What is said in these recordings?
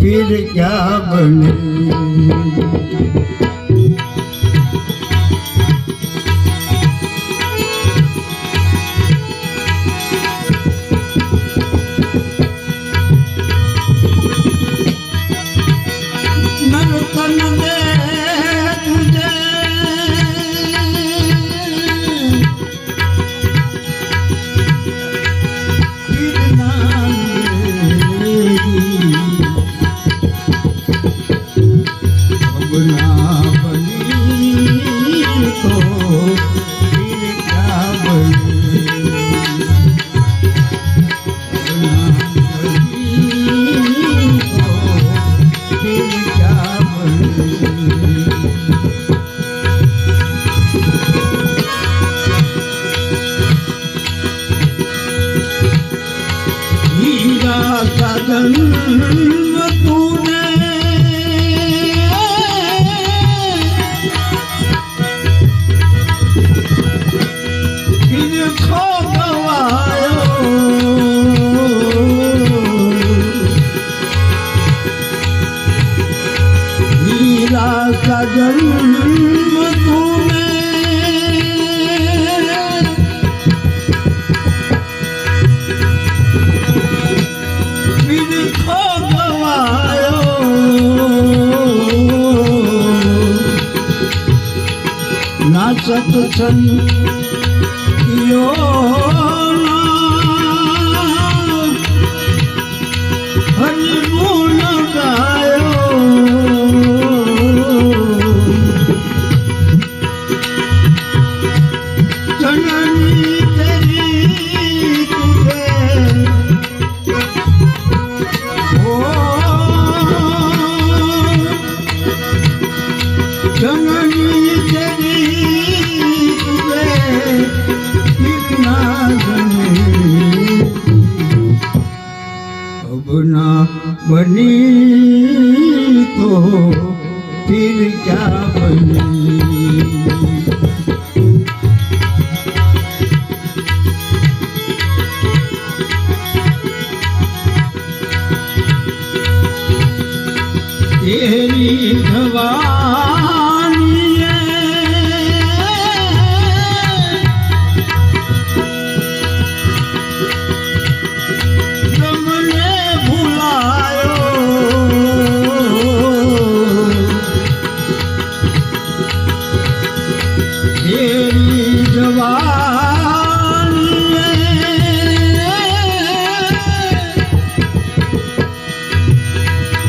પીર ક્યાં બને? Ümmet નાચત છન યો બની તો ફિર ક્યા બની तेरी धवा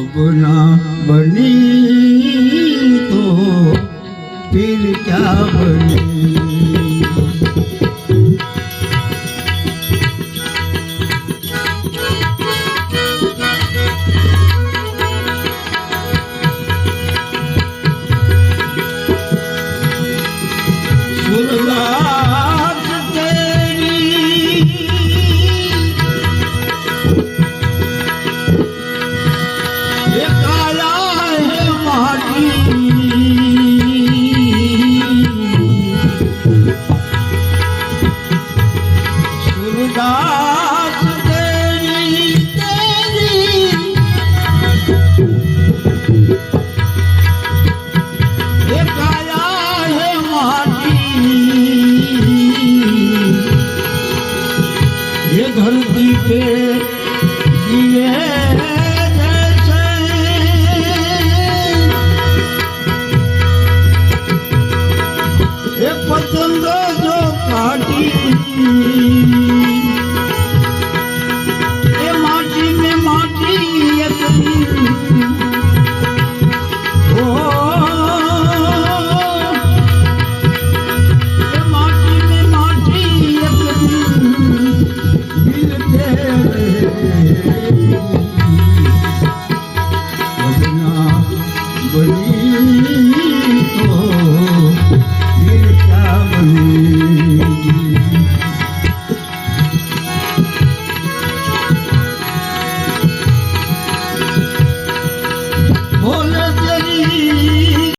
અબના બની તો ફિર ક્યા બની?